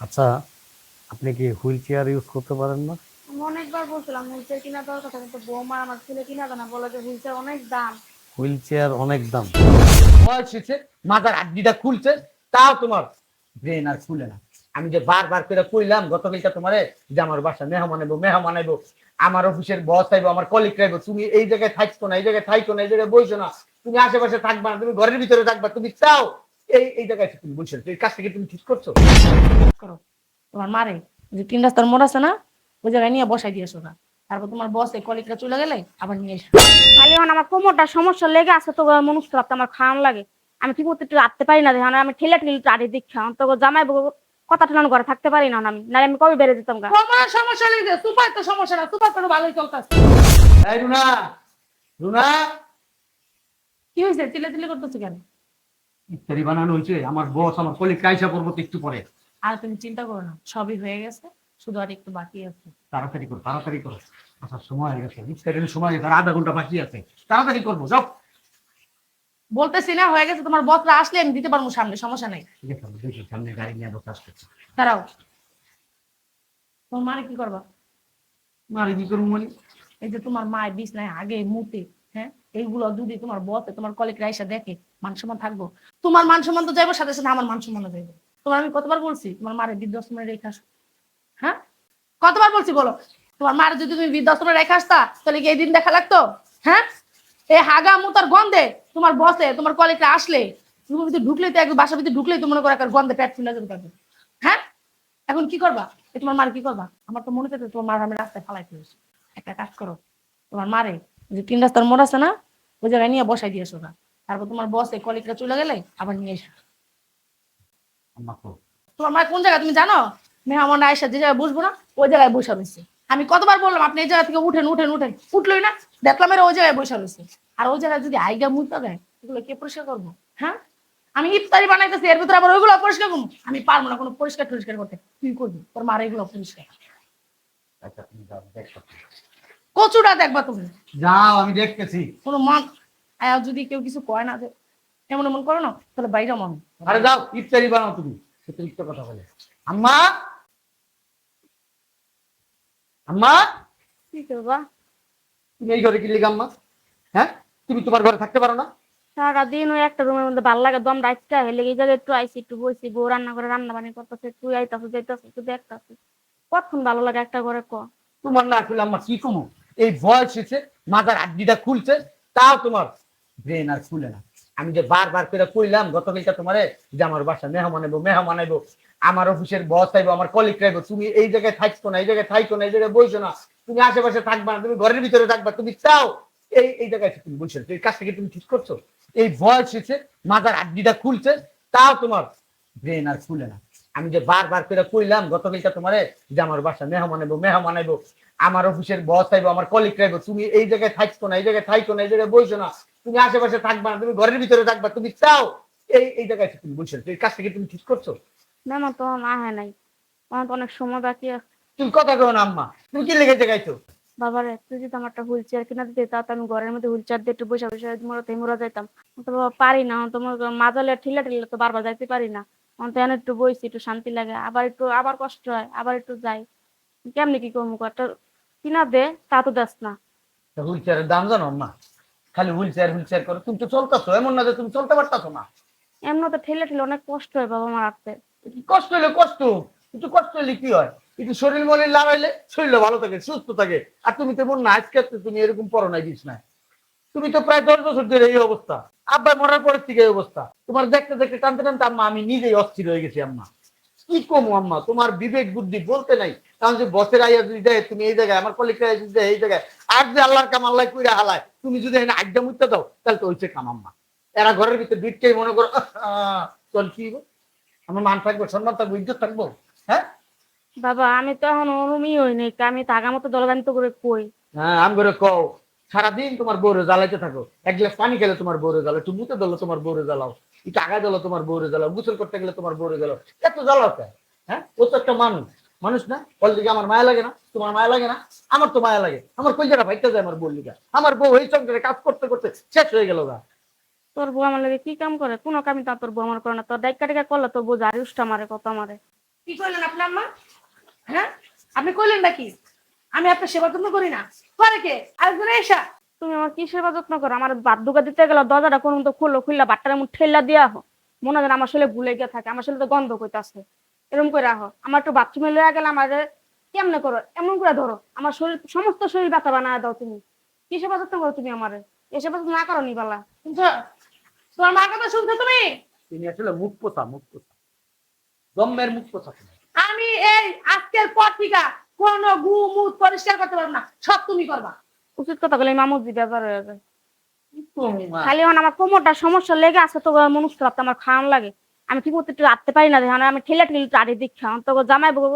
আচ্ছা আপনি কি হুইল চেয়ার ইউজ করতে পারেন না? আমি অনেকবার বলছিলাম হুইলচেয়ার কিনা দরকার থাকে কিন্তু বৌমা আমার ছেলে কিনা দেয় না বলে যে হুইলচেয়ার অনেক দাম। হুইল চেয়ার অনেক দাম। বয়স হয়েছে মাথার আড্ডিটা খুলছে তাও তোমার ব্রেন আর খুলে না। আমি যে বারবার করে কইলাম গতকালটা তোমারে যে আমার বাসা মেহমান আইবো মেহমান আইবো আমার অফিসের বস আইবো আমার কলিগ আইবো তুমি এই জায়গায় থাকছো না এই জায়গায় থাকছো না এই জায়গায় বইছো না তুমি আশেপাশে থাকবা না তুমি ঘরের ভিতরে থাকবা তুমি চাও এই এই জায়গায় তুমি বলছো এই কাজটা কি তুমি ঠিক করছ? করো। তোমার মারে যে তিন রাস্তার মোড় আছে না ওই জায়গায় নিয়ে বসাই দিয়েছ না তারপর তোমার বসে কলিগরা চলে গেলে আবার নিয়ে এসো। খালি এখন আমার কোমরটা সমস্যা লেগে আছে তো মনুষ খারাপ আমার খাওয়ান লাগে। আমি ঠিক মতো একটু রাখতে পারি না দেখুন আমি ঠেলে ঠেলে টাড়ি দীক্ষা তো জামাই বউ কথা ঠেলানো ঘরে থাকতে পারি না আমি। না আমি কবে বেড়ে যেতাম গা? তোমার সমস্যা লেগে সুপার তো সমস্যা না সুপার তো ভালোই চলতেছে। এই রুনা রুনা। কি হয়েছে চিলে চিলে করতেছো কেন? ইত্যাদি বানানো হয়েছে আমার বস আমার কলিগ কাইসা করব একটু পরে। আর তুমি চিন্তা করো না সবই হয়ে গেছে শুধু আর একটু বাকি আছে। তাড়াতাড়ি করো তাড়াতাড়ি করো। আচ্ছা সময় হয়ে গেছে। ইফতারের সময় আর আধা ঘণ্টা বাকি আছে। তাড়াতাড়ি করব যাও। বলতেছি না হয়ে গেছে তোমার বসরা আসলে আমি দিতে পারব সামনে সমস্যা নাই। ঠিক আছে আমি দেখি সামনে গাড়ি নিয়ে বসে আসতেছি দাঁড়াও। তোমার মারে কি করবা? মারি কি করব মানে? এই যে তোমার মায়ের বিছনায় আগে মুতে। এইগুলো যদি তোমার বসে তোমার কলিগ রাইসা দেখে, মান সম্মান থাকব, তোমার মান সম্মান তো যাইবো, সাথে সাথে আমার মান সম্মানও যাইবো। তোমার আমি কতবার বলছি, তোমার মারে বৃদ্ধাশ্রমে রেখে আসো। হ্যাঁ? কতবার বলছি বলো? তোমার মারে যদি তুমি বৃদ্ধাশ্রমে রেখে আসতা, তাহলে কি এই দিন দেখা লাগতো? হ্যাঁ? এই হাগা মুতার গন্ধে তোমার বসে, তোমার কলিগরা আসলে তুমি ভিতরে ঢুকলেই তো একদম বাসার ভিতরে ঢুকলেই তো মনে করো একটা গন্ধে পেট ফুলে যেতে পারবে হ্যাঁ? এখন কি করবা? তোমার মার কি করবা? আমার তো মনে হচ্ছে তোমার মার আমি রাস্তায় ফালাই ফেলেছি একটা কাজ করো, তোমার মারে যে তিন রাস্তার মোড় আছে না ওই জায়গায় নিয়ে বসাই দিয়েছ না তারপর তোমার বসে কলিগরা চলে গেলে আবার নিয়ে এসো। তোমার মা কোন জায়গা তুমি জানো? মেহমান আয়সা যে জায়গায় বসবো না ওই জায়গায় বসা রয়েছে। আমি কতবার বললাম আপনি এই জায়গা থেকে উঠেন উঠেন উঠেন। উঠলোই না দেখলাম এরা ওই জায়গায় বসা রয়েছে। আর ওই জায়গায় যদি আইগা মুইতা দেয় এগুলো কে পরিষ্কার করব? হ্যাঁ? আমি ইফতারি বানাইতেছি এর ভিতরে আবার ওইগুলো পরিষ্কার করব? আমি পারব না কোনো পরিষ্কার টরিষ্কার করতে। তুই করবি? তোর মার এগুলো পরিষ্কার। আচ্ছা কচুটা দেখবা তুমি। যাও আমি দেখতেছি। কোনো মান আয়া যদি কেউ কিছু কয় না যে এমন এমন করো না তাহলে বাইরে মন আরে যাও ইফতারি বানাও তুমি। অতিরিক্ত কথা বলে। আম্মা! আম্মা! কি করবা? তুমি এই ঘরে কি লিখে আম্মা? হ্যাঁ? তুমি তোমার ঘরে থাকতে পারো না? সারাদিন ওই একটা রুমের মধ্যে ভালো লাগে দম রাখতে হেলে এই জায়গায় একটু আইসি একটু বসি বউ রান্না করে রান্না বান্না করতেছে তুই আইতাছে যাইতাছে তুই দেখতাছে কতক্ষণ ভালো লাগে একটা ঘরে ক? তোমার না খুলে আম্মা কি কমো? এই বয়স হয়েছে মাথার আড্ডিটা খুলছে, তাও তোমার ব্রেন আর খুলে না। আমি যে বারবার করে কইলাম গতকালটা তোমারে যে আমার বাসা মেহমান আইবো মেহমান আইবো, আমার অফিসের বস আইবো, আমার কলিগ আইবো, তুমি এই জায়গায় থাকছো না, এই জায়গায় থাকছো না, এই জায়গায় বইছো না, তুমি আশেপাশে থাকবা না, তুমি ঘরের ভিতরে থাকবা, তুমি চাও এই এই জায়গায় তুমি বলছো এই কাজটা কি তুমি ঠিক করছ? এই বয়স হয়েছে মাথার আড্ডিটা খুলছে, তাও তোমার ব্রেন আর খুলে না। আমি যে বারবার করে কইলাম গতকালটা তোমারে যে আমার বাসা মেহমান আইবো মেহমান আইবো আমার অফিসের বস আইবো আমার কলিগ আইবো তুমি এই জায়গায় থাকছো না এই জায়গায় থাকছো না এই জায়গায় বইছো না তুমি আশেপাশে থাকবা না তুমি ঘরের ভিতরে থাকবা তুমি চাও এই এই জায়গায় তুমি বলছো এই কাজটা কি তুমি ঠিক করছ? ম্যাম তো না হয় নাই। আমার তো অনেক সময় বাকি আছে। তুমি কথা কো না আম্মা। তুমি কি লেগে জায়গাইছো বাবারে তুই যদি আমার একটা হুইল চেয়ার কিনা দিতে তা আমি ঘরের মধ্যে হুইল চেয়ার দিয়ে একটু বসে বসে মোড়া মোড়া যাইতাম। তো বাবা পারি না আমি তো করো মাজালে ঠিলে ঠিলে তো বারবার যাইতে পারি না। আমি তো এনে একটু বইছি একটু শান্তি লাগে আবার একটু আবার কষ্ট হয় আবার একটু যাই। কেমনি কি করব? একটা কিনা দে তা তো দেস না। হুইল চেয়ারের দাম জানো আম্মা খালি হুইল চেয়ার হুইল চেয়ার করো তুমি তো চলতেছো এমন না যে তুমি চলতে পারতাছো না। এমনি তো ঠেলে ঠেলে অনেক কষ্ট হয় বাবা আমার হাঁটতে কষ্ট হলে কষ্ট একটু কষ্ট হলে কি হয়? একটু শরীর মনে লাগাইলে শরীর ভালো থাকে সুস্থ থাকে। আর তুমি তো মন না আজকে তুমি এরকম পড়ো নাই দিস না তুমি তো প্রায় দশ বছর ধরে এই অবস্থা। আব্বা মরার পরের থেকে এই অবস্থা। তোমার দেখতে দেখতে টানতে টানতে আম্মা আমি নিজেই অস্থির হয়ে গেছি আম্মা। কি কমু আম্মা? তোমার বিবেক বুদ্ধি বলতে নাই। কারণ যে বসের আইয়া যদি দেয় তুমি এই জায়গায় আমার যদি দেয় এই জায়গায়। আর যে আল্লাহর কাম আল্লাহ কইরা হালায় তুমি যদি এখানে আড্ডা মুইতে দাও তাহলে তো হইছে কাম আম্মা। এরা ঘরের ভিতরে দুইটাই মনে করো চল কি আমার মান থাকব সম্মান থাকব ইজ্জত থাকব? হ্যাঁ? বাবা আমি তো এখন ওরমই হই নাই আমি তো আগার মতো দলদানিত করে কই? হ্যাঁ আমি করে কও সারাদিন তোমার বউরে জ্বালাইতে থাকো। এক গ্লাস পানি খেলে তোমার বউরে জ্বালাও একটু মুতে দিলো তোমার বউরে জ্বালাও। একটু আগা দিলো তোমার বউরে জ্বালাও গোসল করতে গেলে তোমার বউরে জ্বালাও। এত জ্বালাও কে? হ্যাঁ? ও তো একটা মানুষ। মানুষ না? ওর দিকে আমার মায়া লাগে না। তোমার মায়া লাগে না? আমার তো মায়া লাগে। আমার কই জায়গা ভাইতে যায় আমার বউর লিগা? আমার বউ এই সংসারে কাজ করতে করতে শেষ হয়ে গেল গা। তোর বউ আমার লাগে কি কাম করে? কোনো কামই তা তোর বউ আমার করে না। তোর ডাইকা টেকা করলে তোর বউ জারি উষ্টা মারে কত মারে। কি করলেন আপনার আম্মা? হ্যাঁ? আপনি কইলেন নাকি? আমি আপনার সেবা যত্ন করি না। করে কে? আরেকজন এসা। তুমি আমার কি সেবা যত্ন করো? আমার বাদ দুগা দিতে গেলে দরজাটা কোন মতো খুললো খুললা বাট্টার এমন ঠেলা দিয়া হো মনে হয় আমার শরীরে ভুলে গিয়ে থাকে আমার শরীরে তো গন্ধ করতেছে। এরকম করে রাখো আমার একটু বাথরুমে লয়ে গেলে আমার কেমনে করো? এমন করে ধরো। আমার শরীর সমস্ত শরীর ব্যথা বানায় দাও তুমি। কি সেবা যত্ন করো তুমি আমার? এই সেবা যত্ন না করো নি বালা। তোমার মার কথা শুনছো তুমি? তিনি আসলে মুখ পোষা মুখ পোষা। জম্মের মুখ পোষা আমি এই আজকের পর থেকে কোনো গু মুখ পরিষ্কার করতে পারব না। সব তুমি করবা। উচিত কথা বলে মামুজি বেজার হয়ে যায়। খালি এখন আমার কোমরটা সমস্যা লেগে আছে তো মনুষ্য রাখতে আমার খাওয়ান লাগে। আমি ঠিক মতো একটু রাখতে পারি না দেখুন আমি ঠেলে ঠেলে আড়ি দীক্ষা তো জামাই বউ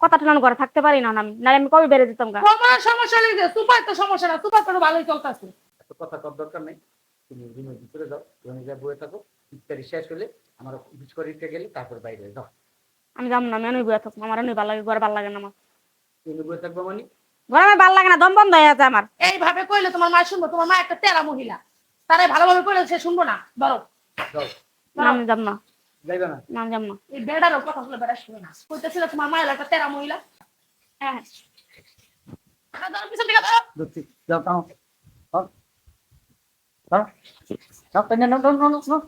কথা ঠেলানো ঘরে থাকতে পারি না আমি। না আমি কবে বেড়ে যেতাম তোমার সমস্যা লেগে সুপার তো সমস্যা না সুপার তো ভালোই চলতেছে। এত কথা কর দরকার নেই তুমি রুমের ভিতরে যাও রুমে যা বয়ে থাকো ইত্যাদি শেষ হলে আমার অফিস করে দিতে গেলে তারপর বাইরে যাও। আমি যাম না আমি বয়ে থাকব আমার এনে ভালো লাগে ঘর ভালো লাগে না আমার। তুমি বয়ে থাকব মানে? ঘরে আমার ভালো লাগে না দম বন্ধ হয়ে আছে আমার। এইভাবে কইলে তোমার মা শুনব তোমার মা একটা তেরা মহিলা। তারাই ভালোভাবে কইলে সে শুনব না। ধরো। যাও। না, যাম না যাইবে না। না যাম না এই বেড়ারও কথা শুনে বেড়া শুনে না। কইতেছিল তোমার মা একটা তেরা মহিলা। হ্যাঁ। হ্যাঁ ধরো, পিছন দিকে ধরো। যাও তাও যাও যাও যাও তাই না নাও নাও নাও নাও।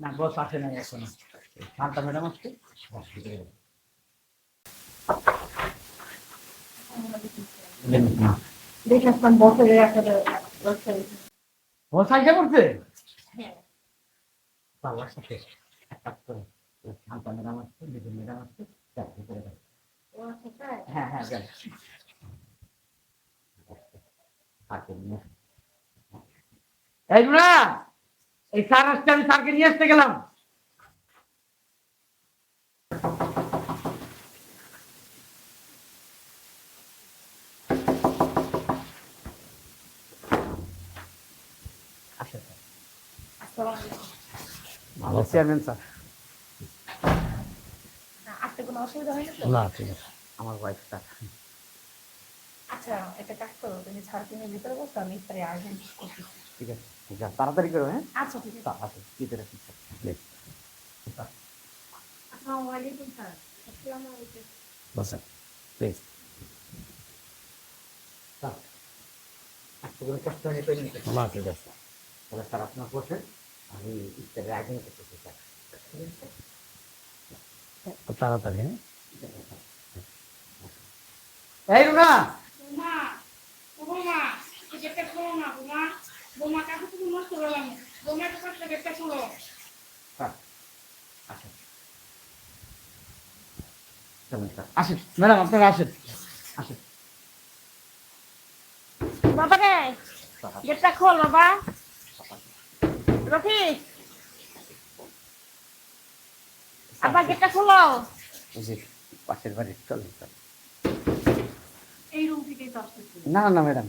না বস আসে নাই এখন। শান্তা ম্যাডাম আসছে? বস আইসা করছে করে। শান্তা ম্যাডাম আসছে বিজন ম্যাডাম আসছে ভিতরে যাও। হ্যাঁ হ্যাঁ এই রুনা, এই স্যার আসছে আমি স্যারকে নিয়ে আসতে গেলাম। Chairman sir? কোনো অসুবিধা হয়নি তো? না ঠিক আছে। আমার ওয়াইফ আচ্ছা একটা কাজ করো তুমি ছাড় কিনে ভিতরে বসো আমি ইফতারে আয়োজন ঠিক আছে ঠিক আছে। তাড়াতাড়ি করো হ্যাঁ? আচ্ছা ঠিক আছে। ভিতরে স্যার। আসসালামু আলাইকুম স্যার। আসসালামু আলাইকুম। বসেন প্লিজ কষ্ট না ঠিক আছে। তাহলে স্যার আপনার বসে আমি ইত্যাদি আয়োজন করতেছি স্যার তো তাড়াতাড়ি হ্যাঁ? এই রুনা! চলুন স্যার আসেন ম্যাডাম আপনারা আসেন। আসেন। বাবা। রে গেটটা খোল বাবা। রফিক আব্বা গেটটা খোলো। পাশের বাড়ি চলুন এই রুম থেকেই তো আসতেছি না না ম্যাডাম।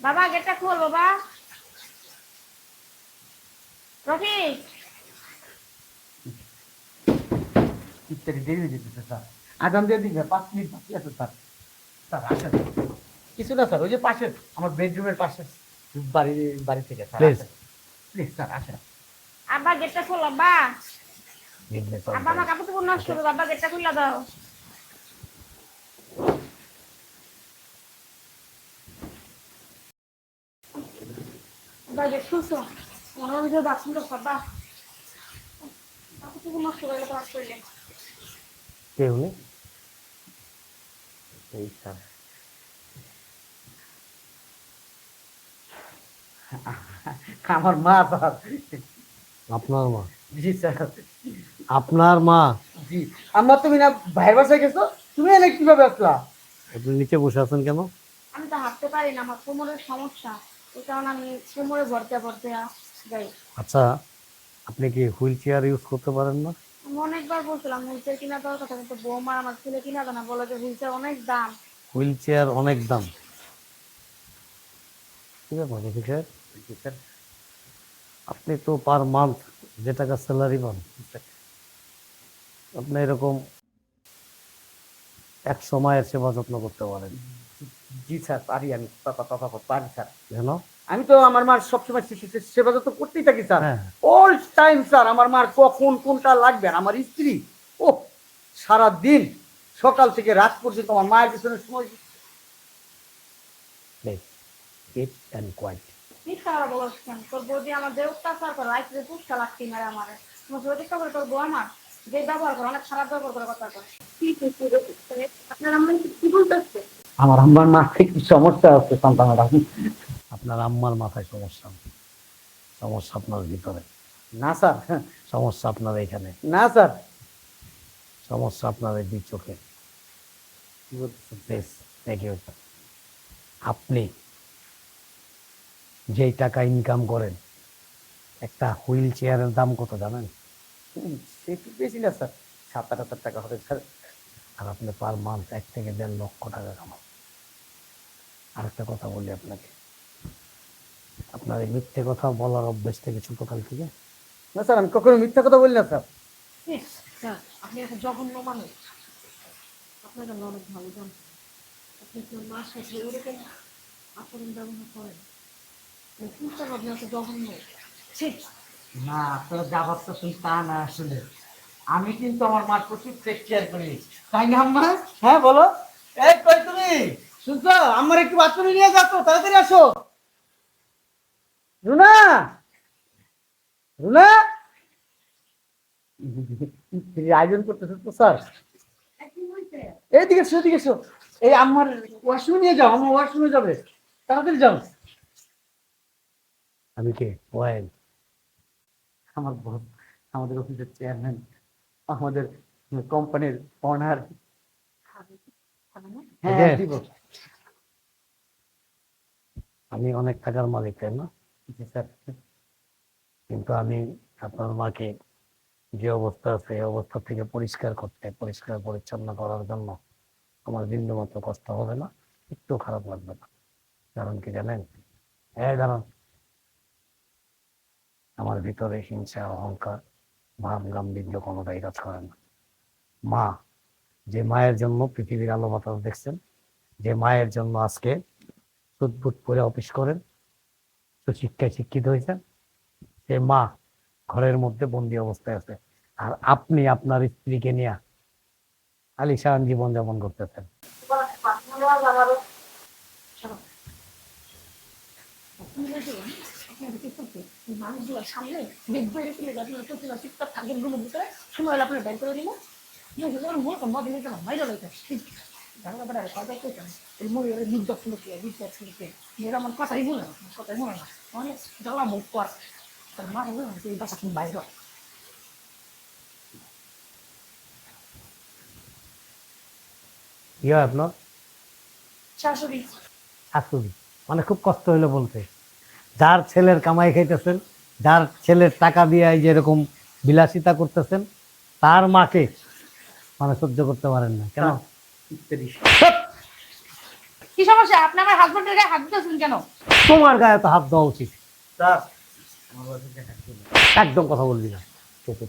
বাবা গেটটা খোল বাবা। রফিক। ইত্যাদি দেরি হয়ে যেতেছে স্যার। আগাম দিয়ে দিন পাঁচ মিনিট বাকি আছে স্যার। স্যার আসেন। কিছু না স্যার ওই যে পাশে আমার বেডরুমের পাশে। বাড়ি বাড়ি থেকে স্যার. প্লিজ স্যার আসেন। আব্বা গেটটা খোল আব্বা। নির্ণয় আব্বা আমার কাপড় চোপড় নষ্ট করবে আব্বা গেটটা খুলে দাও। আব্বা গেট মনে হয় যে বাথরুম তো বাবা কাপড় চোপড় নষ্ট করে তো করলে কে উনি? এই স্যার। আমার মা স্যার আপনার মা? জি স্যার। আপনার মা? জি। আমার তুমি না ভাইয়ের বাসায় গেছো? তুমি এনে কীভাবে আসলা? আপনি নিচে বসে আছেন কেন? আমি তো হাঁটতে পারি না আমার কোমরের সমস্যা। এই কারণে আমি কোমরে ভরতে ভরতে যাই। আচ্ছা আপনি কি হুইল চেয়ার ইউজ করতে পারেন না? আমি অনেকবার বলছিলাম হুইল চেয়ার কিনা দেওয়ার কথা কিন্তু বৌমা আমার ছেলে কিনা দেয় না বলে যে হুইলচেয়ার অনেক দাম। হুইল চেয়ার অনেক দাম। ঠিক আছে স্যার। আপনি তো পার মান্থ যে টাকা স্যালারি পান আপনি এরকম এক সময়ের সেবা যত্ন করতে পারেন। জি স্যার পারি আমি পারি স্যার। যেন আমি তো আমার মার সবসময় সেবা যত্ন করতেই থাকি স্যার। হ্যাঁ। অল টাইম স্যার আমার মার কখন কোনটা লাগবে আমার স্ত্রী? ও সারা দিন সকাল থেকে রাত পর্যন্ত আমার মায়ের পিছনে সময় কিপ অ্যান্ড কোয়াইট মিথ্যা তোর বৌদি আমার যে অত্যাচার করে রাইতে যে পুষ্টা লাগতি মারে আমার। তোমার যদি করে তোর বউ আমার যে ব্যবহার করে অনেক খারাপ ব্যবহার করে কথা করে কি কি কি? আপনার আম্মা কি বলতেছে? আমার আমার মা একটু সমস্যা আছে সন্তানরা আপনার আম্মার মাথায় সমস্যা সমস্যা আপনার ভিতরে। না স্যার। সমস্যা আপনার এখানে। না স্যার। সমস্যা আপনার এই দুই চোখে। প্লিজ থ্যাংক ইউ আপনি যেই টাকা ইনকাম করেন একটা হুইল চেয়ারের দাম কত জানেন? সে একটু বেশি না স্যার সাত আট হাজার টাকা হবে স্যার। আর আপনি পার মান্থ এক থেকে দেড় লক্ষ টাকা কামান আর একটা কথা বলি আপনাকে। আপনার এই মিথ্যে কথা বলার অভ্যেস থেকে ছোটকাল থেকে? না স্যার আমি কখনো মিথ্যা কথা বলি না স্যার। আপনি একটা জঘন্য মানুষ। আপনার অনেক ভালো জান আপনি আপনার মার সাথে এরকম আচরণ ব্যবহার করেন। তো ঠিক না আপনারা যা ভাবতেছেন তা না আসলে। আমি কিন্তু আমার মার প্রচুর কেয়ার করি। তাই না, আম্মা? হ্যাঁ বলো। এই, কই তুমি? শুনছো? আমার একটু বাথরুমে নিয়ে যাও তো, তাড়াতাড়ি আসো। রুনা? রুনা? আয়োজন করতেছো তো, স্যার। এইদিকে এসো এসো। এই আমার ওয়াশরুমে নিয়ে যাও আমার ওয়াশরুমে যাবে। তাড়াতাড়ি যাও। আমি কে? ওয়াইল আমার বস আমাদের অফিসের চেয়ারম্যান আমাদের কোম্পানির অনার হ্যাঁ দিব। আমি অনেক টাকার মালিক তাই না? জি স্যার। কিন্তু আমি আপনার মাকে যে অবস্থা আছে এই অবস্থা থেকে পরিষ্কার করতে পরিষ্কার পরিচ্ছন্ন করার জন্য আমার বিন্দু মাত্র কষ্ট হবে না একটু খারাপ লাগবে না। কারণ কি জানেন? হ্যাঁ দাঁড়ান। আমার ভিতরে হিংসা, অহংকার, ভাব গাম্ভীর্য কোনোটাই কাজ করে না। মা, যে মায়ের জন্য পৃথিবীর আলো বাতাস দেখছেন, যে মায়ের জন্য আজকে সুদবুট করে অফিস করেন, সুশিক্ষায় শিক্ষিত হয়েছেন, সে মা ঘরের মধ্যে বন্দি অবস্থায় আছে। আর আপনি আপনার স্ত্রীকে নিয়ে আলিশান জীবন যাপন করতেছেন মানুষগুলোর সামনে বেগ বেড়ে ফেলে আপনার প্রতিটা চিৎকার থাকেন রুমের ভিতরে। সময় হলে আপনার ব্যাংক করে দিল মনে করেন মদ নিতে না বাইরে লইতে জানলা বেড়া কথা কইতাম এই মনে হয় নির্দক্ষ লোকে বিদ্যার্থ লোকে। মেয়েরা আমার কথাই বলে না আমার কথাই বলে না। অনেক জ্বালা মুখ কর। তার মা বলে না এই বাসা তুমি বাইরে কি আপনার শাশুড়ি। শাশুড়ি। মানে খুব কষ্ট হইল বলতে। যার ছেলের কামাই খাইতেছেন যার ছেলের টাকা দিয়ে এই যে এরকম বিলাসিতা করতেছেন তার মাকে মানে সহ্য করতে পারেন না। কেন? কি সমস্যা? আপনি আমার হাজবেন্ডের গায়ে হাত দিতেছেন কেন? তোমার গায়ে তো হাত দেওয়া উচিত। একদম কথা বলবি না। চোখে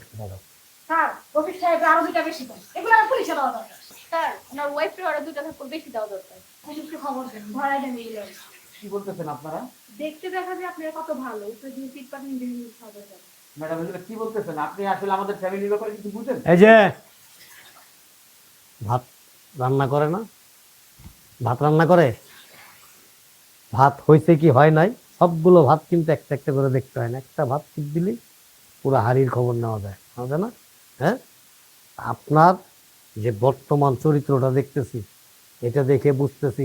স্যার অফিস সাহেব আরও দুইটা বেশি দেন এগুলো আর পুলিশে দেওয়া দরকার। স্যার ওনার ওয়াইফের আরও দুইটা বেশি দেওয়া দরকার। খবর দেন ধরাই দেন এগুলো কি বলতেছেন আপনারা? দেখতে দেখা যায় আপনারা কত ভালো উপরে দিয়ে ফিটপাট নিয়ে বিভিন্ন খাবার ম্যাডাম এগুলো কি বলতেছেন? আপনি আসলে আমাদের ফ্যামিলির ব্যাপারে কিছু বুঝেন? এই যে ভাত রান্না করে না? ভাত রান্না করে? ভাত হয়েছে কি হয় নাই? সবগুলো ভাত কিন্তু একটা একটা করে দেখতে হয় না। একটা ভাত ঠিক দিলেই পুরো হাড়ির খবর নেওয়া যায়। নেওয়া যায় না? হ্যাঁ? আপনার যে বর্তমান চরিত্রটা দেখতেছি এটা দেখে বুঝতেছি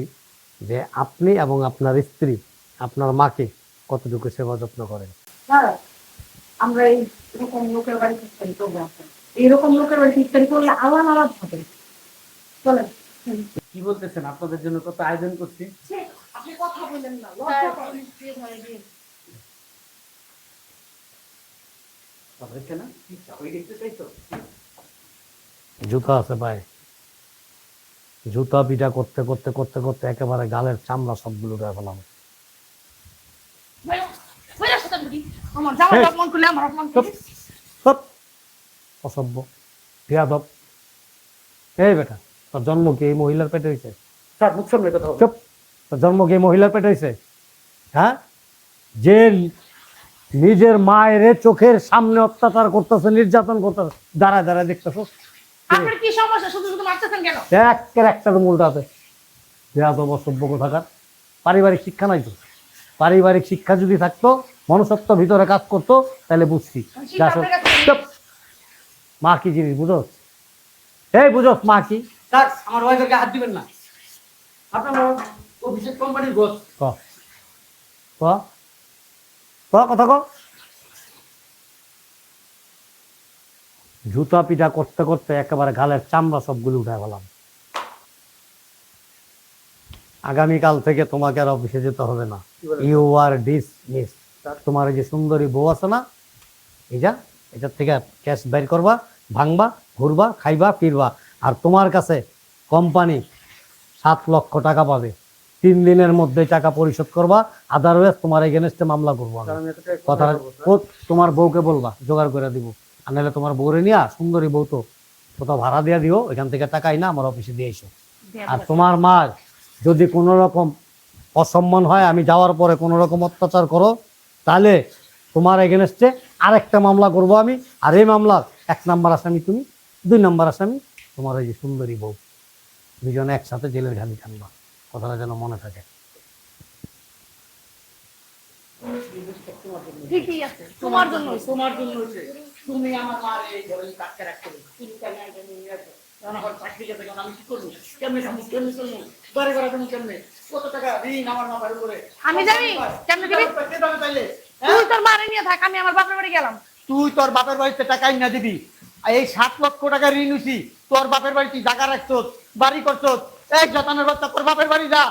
যে আপনি এবং আপনার স্ত্রী আপনার মাকে কতটুকু সেবা যত্ন করেন? আমরা লোকের করব এইরকম লোকের ইফতারি করলে আলাদা আলাদা হবে। চলেন। কি বলতেছেন? আপনাদের জন্য কত আয়োজন করছি? আপনি কথা বলেন না লজ্জা স্যার করেন। জুতা পিটা করতে করতে করতে করতে একেবারে গালের চামড়া সবগুলো গায়ে ফেলাম। অসভ্য। বেয়াদব। এই বেটা তোর জন্ম কি এই মহিলার পেটে হয়েছে স্যার মুখ সামনে কথা চুপ। তোর জন্ম কি এই মহিলার পেটে হয়েছে হ্যাঁ? যে নিজের মায়ের চোখের সামনে অত্যাচার করতেছে নির্যাতন করতেছে দাঁড়ায় দাঁড়ায় দেখতেছো? আপনার কি সমস্যা? শুধু শুধু মারতেছেন কেন? একের একটা তো উল্টাতে বেয়াদব অসভ্য থাকার পারিবারিক শিক্ষা নাই তো। পারিবারিক শিক্ষা যদি থাকতো মনুষ্যত্ব ভিতরে কাজ করতো তাহলে বুঝছি। মা কি জিনিস বুঝোস এই বুঝো মা কি? স্যার আমার ওয়াইফের হাত দিবেন না। আপনার অফিসের কোম্পানির ক। ক কথা ক। জুতা পিটা করতে করতে একেবারে গালের চামড়া সবগুলো উঠে গেলাম। আগামীকাল থেকে তোমাকে আর অফিসে যেতে হবে না। ইউ আর ডিস মিস তোমার যে সুন্দরী বউ আছে না যা এটার থেকে ক্যাশ বের করবা ভাঙবা ঘুরবা খাইবা ফিরবা। আর তোমার কাছে কোম্পানি সাত লক্ষ টাকা পাবে। তিন দিনের মধ্যে টাকা পরিশোধ করবা আদারওয়াইজ তোমার এগেনস্টে মামলা করব কথা তোমার বউকে বলবা জোগাড় করে দিব। আর নাহলে তোমার বউরে নিয়া সুন্দরী বউ তো কোথাও ভাড়া দিয়ে দিও এখান থেকে টাকাই না আমার অফিসে দিয়ে এসো আর তোমার মা যদি কোনো রকম অসম্মান হয় আমি যাওয়ার পরে কোনো রকম অত্যাচার করো তাহলে তোমার এগেনস্টে আরেকটা মামলা করব আমি। আর এই মামলার এক নাম্বার আসামি তুমি দুই নাম্বার আসামি তোমার ওই যে সুন্দরী বউ। দুজনে একসাথে জেলের ঘানি টানবা কথাটা যেন মনে থাকে। ঠিকই আছে তোমার জন্য তোমার জন্য তুমি আমার মার এই ধরনের কাজকে রাখতে তুমি কেন আমার চাকরি গেছে কারণ আমি কি করব? কেমনে খাব কেমনে চলবো? তুমি কেমনে? কত টাকা ঋণ আমার মাথার উপরে? আমি জানি, কেমনে দিবি? তাইলে তুই তোর মারে নিয়ে থাক আমি আমার বাপের বাড়ি গেলাম। তুই তোর বাপের বাড়িতে টাকাই না দিবি। এই সাত লক্ষ টাকা ঋণ উঠি তোর বাপের বাড়ি তুই জায়গা রাখছ বাড়ি করছ এক যতনের বাচ্চা তোর বাপের বাড়ি যা।